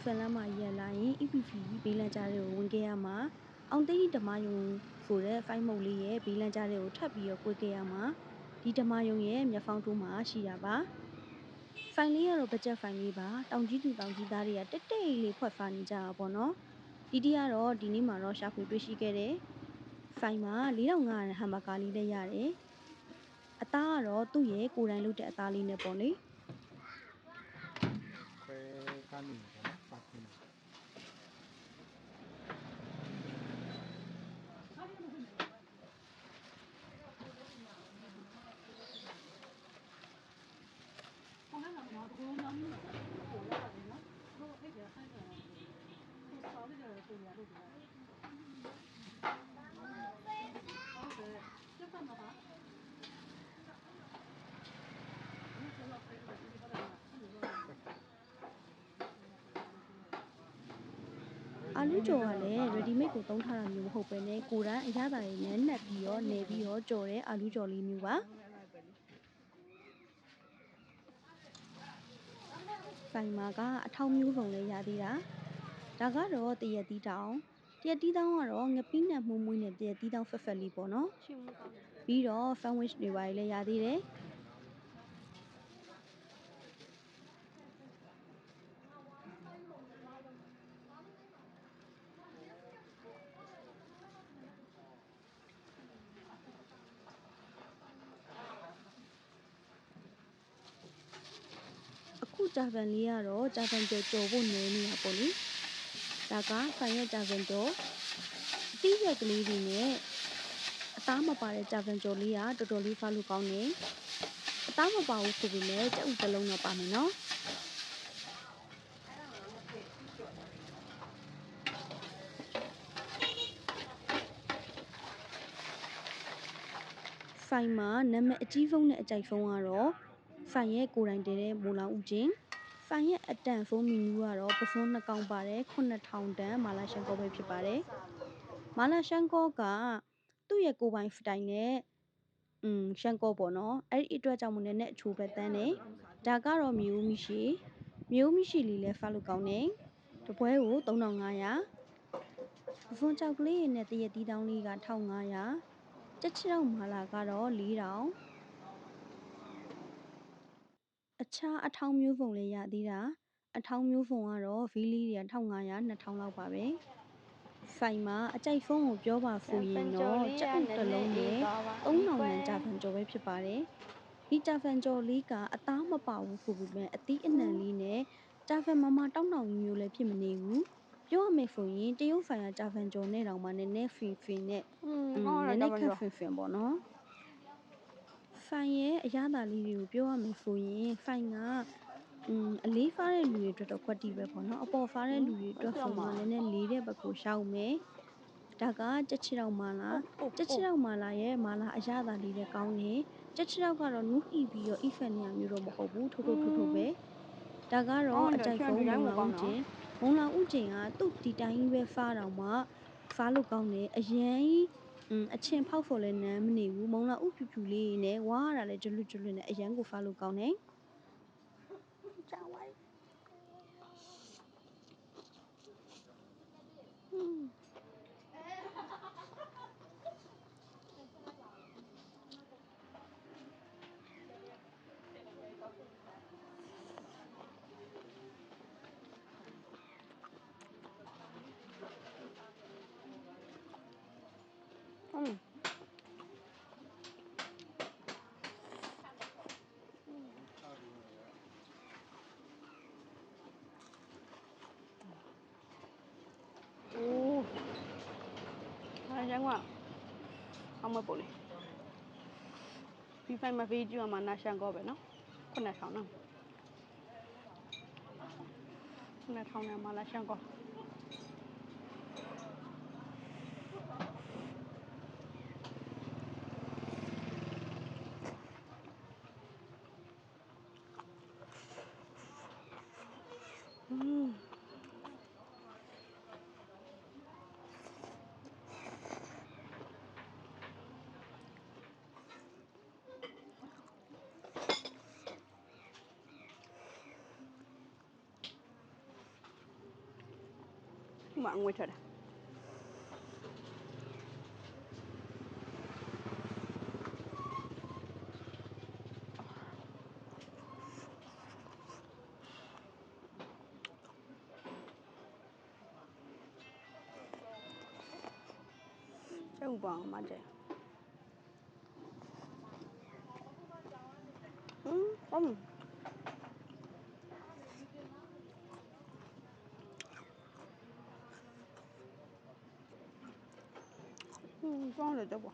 အောင်ဖန်လမ်းမှာရက်လာရင် EPP ဘေးလန့်ကြားတွေကိုဝင်ခဲ့ရမှာအောင်သိန်းဓမ္မယုံဆိုတဲ့ဖိုင်မုတ်လေးရဲ့ဘေးလန့်ကြားတွေကိုထပ်ပြီးတော့ကိုခဲ့ရမှာဒီဓမ္မယုံရဲ့မျက်ဖောင်းတိုးမှာရှိတာပါဖိုင်လေးကတော့ဘတ်ဂျက်ဖိုင်လေးပါတောင်ကြီးသူတောင်ကြီးသားတွေကတက်တိတ်လေးဖွက်ဖာနေကြတာပေါ့နော်ဒီတီကတော့ဒီနေ့မှာတော့ရှာဖွေတွေ့ရှိခဲ့တယ်ဖိုင်မှာ4500ဟမ်ဘာဂါလေးလည်းရတယ်အသားကတော့သူ့ရဲ့ကိုယ်တိုင်လုပ်တဲ့အသားလေးနဲ့ပေါ့လေခွဲကားနေ တယ်နော်ပါ အာလူကြော်ကလည်း ready made ကိုသုံးထားတာမျိုးမဟုတ်ပဲねကိုယ်တိုင်အရသာတွေနဲ့နှက်ပြီးတော့နေပြီးတော့ကြော်တဲ့အာလူကြော်လေးမျိုးပါဆိုင်မာကအထောင်မျိုးစုံလည်းရသေးတာဒါကတော့တရက်တီးတောင်တရက်တီးတောင်ကတော့ငပိနဲ့မှုံမွေးနဲ့တရက်တီးတောင်ဖက်ဖက်လေးပေါ့နော်ပြီးတော့ fan wish တွေပါလည်းရသေးတယ် ဂျာဗန်လေးကတော့ဂျာဗန်ကြော်ကြော်ဖို့နေနေတာပေါ့လေဒါကဆိုင်ရဲ့ဂျာဗန်ကြော်အသီးရက်ကလေးတွေနဲ့အသားမပါတဲ့ဂျာဗန်ကြော်လေးကတော်တော်လေးဖားလို့ကောင်းတယ်အသားမပါဘူးဆိုပေမဲ့ကြက်ဥတစ်လုံးတော့ပါမယ်နော်ဖိုင်မှာနာမည်အကြီးဖုန်းနဲ့အကြိုက်ဖုန်းကတော့ ဖိုင်ရဲ့ကိုယ်တိုင်တည်တဲ့မိုလောင်ဦးချင်းဖိုင်ရဲ့အတန်ဖုန်းမီနူကတော့ပဖုန်းနှစ်ကောင်ပါတယ်9000တန်မာလာရှန်ကောပဲဖြစ်ပါတယ်မာလာရှန်ကောကသူ့ရဲ့ကိုယ်ပိုင်ဖတိုင်နဲ့อืมရှန်ကောပေါ့နော်အဲ့ဒီအတွက်ကြောင့်မနဲ့နဲ့အချိုးပဲတန်းတယ်ဒါကတော့မျိုးမရှိမျိုးမရှိလေးလဲဖတ်လို့ကောင်းတယ်တပွဲကို3500ပဖုန်းကြောက်ကလေးနဲ့တရက်တီးတောင်းလေးက1500တက်ချီတော့မာလာကတော့4000 အခြားအထောင်းမျိုးစုံလည်းရသေးတာအထောင်းမျိုးစုံကတော့ ဗီးလီးတွေက1500 2000လောက်ပါပဲဆိုင်မှာအကြိုက်ဆုံးကိုပြောပါဆိုရင်တော့ကြက်ဥတစ်လုံးနဲ့3000ရန်ကြာဖန်ကျော်ပဲဖြစ်ပါတယ်ဒီကြာဖန်ကျော်လေးကအသားမပါဘူးဆိုပေမဲ့အသီးအနှံလေးနဲ့ကြာဖန်မမတောက်တောက်မျိုးလည်းဖြစ်မနေဘူးပြောရမယ်ဆိုရင်တရုတ်ဆိုင်ကကြာဖန်ကျော်နဲ့တောင်မှနည်းနည်းဖင်ဖင်နဲ့อืมနည်းနည်းခက်ဖင်ဖင်ပေါ့နော် ဖိုင်ရဲ့အရသာလေးတွေကိုပြောရမယ်ဆိုရင်ဖိုင်ကအင်းအလေးဖားတဲ့လူတွေအတွက်တော့ကွက်တီပဲပေါ့နော်အပေါ်ဖားတဲ့လူတွေအတွက်ဆိုတော့နည်းနည်းလေးတဲ့ဘက်ကိုရောက်မယ်ဒါကကြက်ချီတော့မာလာကြက်ချီတော့မာလာရဲ့မာလာအရသာလေးလည်းကောင်းတယ်ကြက်ချီတော့ကတော့နူးဟီပြီးတော့ event နေရာမျိုးတော့မဟုတ်ဘူးထိုးထိုးထိုးထိုးပဲဒါကတော့အတိုက်ဖုန်းမုံလောင်တင်မုံလောင်ဥကျင်ကသူ့ဒီတိုင်းပဲဖားတော့မှဖားလို့ကောင်းတယ်အရင် အချင်းဖောက်ဖို့လည်းနမ်းမနေဘူးမုံလာဥဖြူဖြူလေးနဲ့ဝါရတာလည်းဂျလွတ်ဂျလွတ်နဲ့အရန်ကိုဖားလို့ကောင်းတယ်ကြောက်ဝိုင်း อืมโอ้ဟာရန်ကအမပို့လေဒီဖိုင်မှာဗီဒီယိုမှာနာရှန်ကောပဲနော်9000နော်9000နဲ့မှာလာရှန်ကော ဥမာအငွေထွက်တာကျုပ်ပါ 装了的不？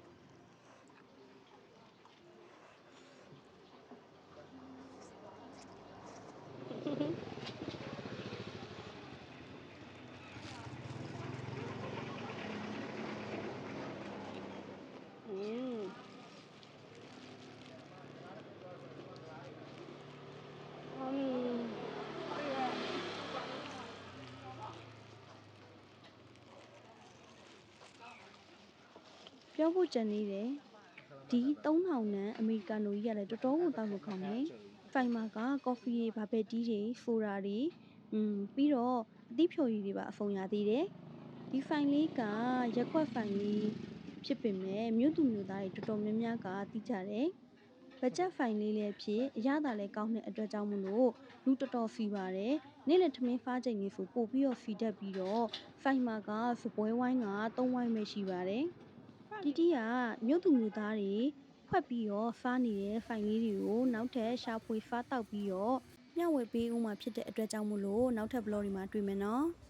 ပြောဖို့ကြံနေတယ်ဒီ3000နန်းအမေရိကန်လိုကြီးကလည်းတော်တော်ကိုတောက်လို့ကောင်းတယ်ဖိုင်မာကကော်ဖီတွေဘာပဲတီးတွေဖိုရာတွေอืมပြီးတော့အသီးဖြိုရည်တွေပါအဖုံရသေးတယ်ဒီဖိုင်လေးကရက်ခွက်ဖိုင်လေးဖြစ်ပေမဲ့မြို့သူမြို့သားတွေတော်တော်များများကတီးကြတယ်ဘတ်ဂျက်ဖိုင်လေးလည်းဖြစ်အရသာလည်းကောင်းတဲ့အတွက်ကြောင့်မလို့လူတော်တော်ဖီပါတယ်နေ့လည်ထမင်းဖားချိန်လေးဆိုပို့ပြီးတော့ဖီတတ်ပြီးတော့ဖိုင်မာကစပွဲဝိုင်းက3ဝိုင်းပဲရှိပါတယ် တီတီကမြို့သူမြို့သားတွေဖွက်ပြီးတော့စားနေတဲ့ဖိုင်လေးတွေကိုနောက်ထပ်ရှာဖွေစားတောက်ပြီးတော့မျှဝေပေးဦးမှာဖြစ်တဲ့အတွက်ကြောင့်မို့လို့နောက်ထပ်ဘလော့ဒီမှာတွေ့မယ်နော်။